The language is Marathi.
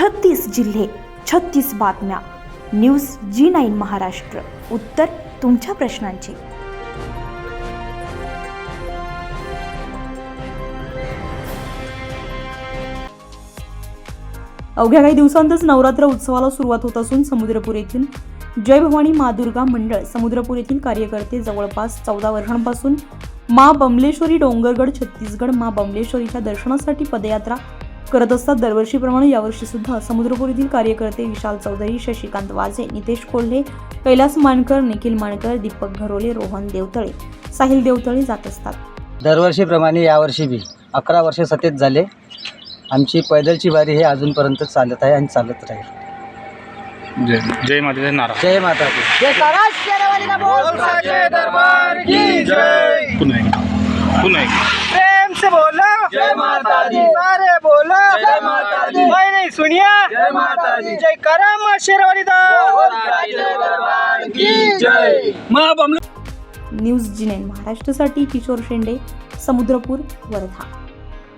छत्तीस जिल्हे छत्तीस बातम्या. न्यूज जी नाईन महाराष्ट्र. उत्तर तुमच्या प्रश्नांची. अवघ्या काही दिवसांतच नवरात्र उत्सवाला सुरुवात होत असून समुद्रपूर येथील जय भवानी मा दुर्गा मंडळ समुद्रपूर येथील कार्यकर्ते जवळपास चौदा वर्षांपासून मा बमलेश्वरी डोंगरगड छत्तीसगड मा बमलेश्वरीच्या दर्शनासाठी पदयात्रा करत असतात. दरवर्षीप्रमाणे यावर्षी सुद्धा समुद्रपूर येथील कार्यकर्ते विशाल चौधरी शशिकांत वाझे नितेश कोल्हे कैलास मानकर निखिल मानकर दीपक घरोले रोहन देवतळे साहिल देवतळे जात असतात. दरवर्षीप्रमाणे यावर्षी बी अकरा वर्ष सतत झाले. आमची पैदलची वारी हे अजूनपर्यंत चालत आहे आणि चालत राहील. जय जय मातेचे नारा. जय माता दी. पुन्हा पुन्हा प्रेम से बोलो. जय माता दी। सारे बोलो. जय माता दी। मैं नहीं सुनिया. जय माता दी। जय करम शेरवाली दा न्यूज जी नाईन महाराष्ट्रासाठी किशोर शेंडे समुद्रपूर वर्धा.